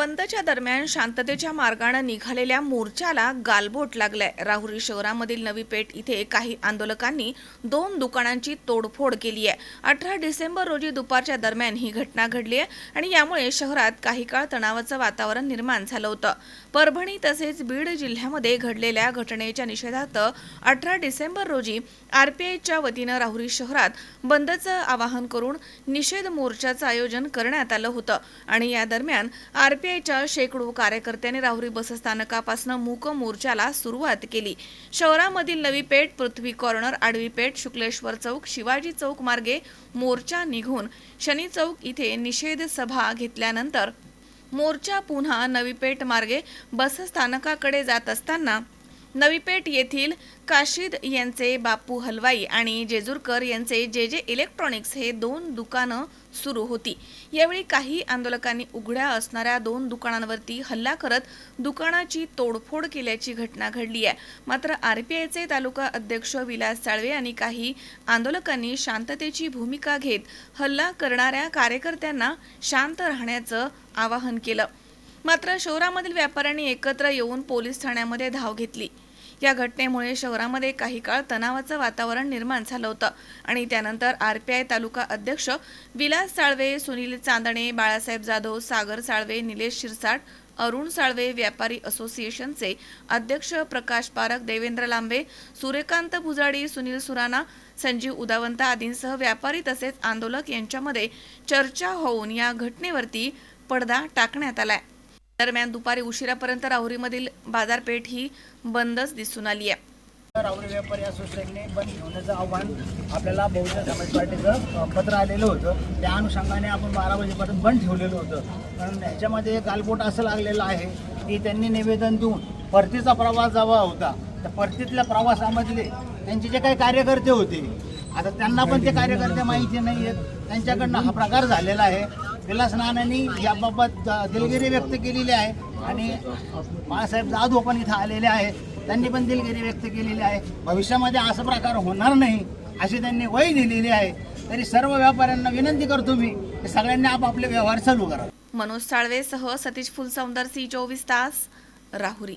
बंदच्या दरम्यान शांततेच्या मार्गाने निघालेल्या मोर्चाला गालबोट लागलाय. राहुरी शहरामधील नवी पेठ इथे काही आंदोलकांनी दोन दुकानांची तोडफोड केली आहे. अठरा डिसेंबर रोजी दुपारच्या दरम्यान ही घटना घडली आहे आणि यामुळे शहरात काही काळ तणावाचं वातावरण निर्माण झालं होतं. परभणी तसेच बीड जिल्ह्यामध्ये घडलेल्या घटनेच्या निषेधार्थ अठरा डिसेंबर रोजी आरपीआयच्या वतीनं राहुरी शहरात बंदचं आवाहन करून निषेध मोर्चाचं आयोजन करण्यात आलं होतं. आणि या दरम्यान आरपीआयच्या शेकडो कार्यकर्त्यांनी राहुरी बसस्थानकापासून मूक मोर्चाला सुरुवात केली. शहरामधील नवी पेठ पृथ्वी कॉर्नर आडवी पेठ शुक्लेश्वर चौक शिवाजी चौक मार्गे मोर्चा निघून शनी चौक इथे निषेध सभा घेतल्यानंतर मोर्चा पुन्हा नवी पेठ मार्गे बसस्थानकाकडे जात असताना नवीपेठ येथील काशीद यांचे बापू हलवाई आणि जेजूरकर यांचे जे जे इलेक्ट्रॉनिक्स हे दोन दुकानं सुरू होती. यावेळी काही आंदोलकांनी उघड्या असणाऱ्या दोन दुकानांवरती हल्ला करत दुकानाची तोडफोड केल्याची घटना घडली आहे. मात्र आरपीआयचे तालुका अध्यक्ष विलास साळवे आणि काही आंदोलकांनी शांततेची भूमिका घेत हल्ला करणाऱ्या कार्यकर्त्यांना शांत राहण्याचं आवाहन केलं. मात्र शहरामधील व्यापाऱ्यांनी एकत्र येऊन पोलीस ठाण्यामध्ये धाव घेतली. या घटनेमुळे शहरामध्ये काही काळ तणावाचं वातावरण निर्माण झालं होतं आणि त्यानंतर आर पी आय तालुका अध्यक्ष विलास साळवे सुनील चांदणे बाळासाहेब जाधव सागर साळवे निलेश शिरसाट अरुण साळवे व्यापारी असोसिएशनचे अध्यक्ष प्रकाश पारख देवेंद्र लांबे सूर्यकांत भुजाडी सुनील सुराणा संजीव उदावंत आदींसह व्यापारी तसेच आंदोलक यांच्यामध्ये चर्चा होऊन या घटनेवरती पडदा टाकण्यात आलाय. दरम्यान दुपारी उशिरापर्यंत राहुरीमधील बाजारपेठ ही बंदच दिसून आली आहे. राहुरी व्यापारी असोसिएशनने बंद ठेवण्याचं आव्हान आपल्याला बहुजन समाज पार्टीचं पत्र आलेलं होतं. त्या अनुषंगाने आपण बारा वाजेपर्यंत बंद ठेवलेलं होतं. कारण ह्याच्यामध्ये गालबोट असं लागलेलं आहे की त्यांनी निवेदन देऊन परतीचा प्रवास जवळ होता. त्या परतीतल्या प्रवासामधले त्यांचे जे काही कार्यकर्ते होते आता त्यांना पण ते कार्यकर्ते माहिती नाही आहेत त्यांच्याकडनं हा प्रकार झालेला आहे. विलास नानांनी याबाबत दिलगिरी व्यक्त केलेली आहे. आणि बाळासाहेब जाधव पण इथं आलेले आहेत त्यांनी पण दिलगिरी व्यक्त केलेली आहे. भविष्यामध्ये असा प्रकार होणार नाही अशी त्यांनी वय दिलेली आहे. तरी सर्व व्यापाऱ्यांना विनंती करतो मी की सगळ्यांनी आपापले व्यवहार चालू करा. मनोज साळवेसह सतीश फुलसौंदर सी चोवीस तास राहुरी.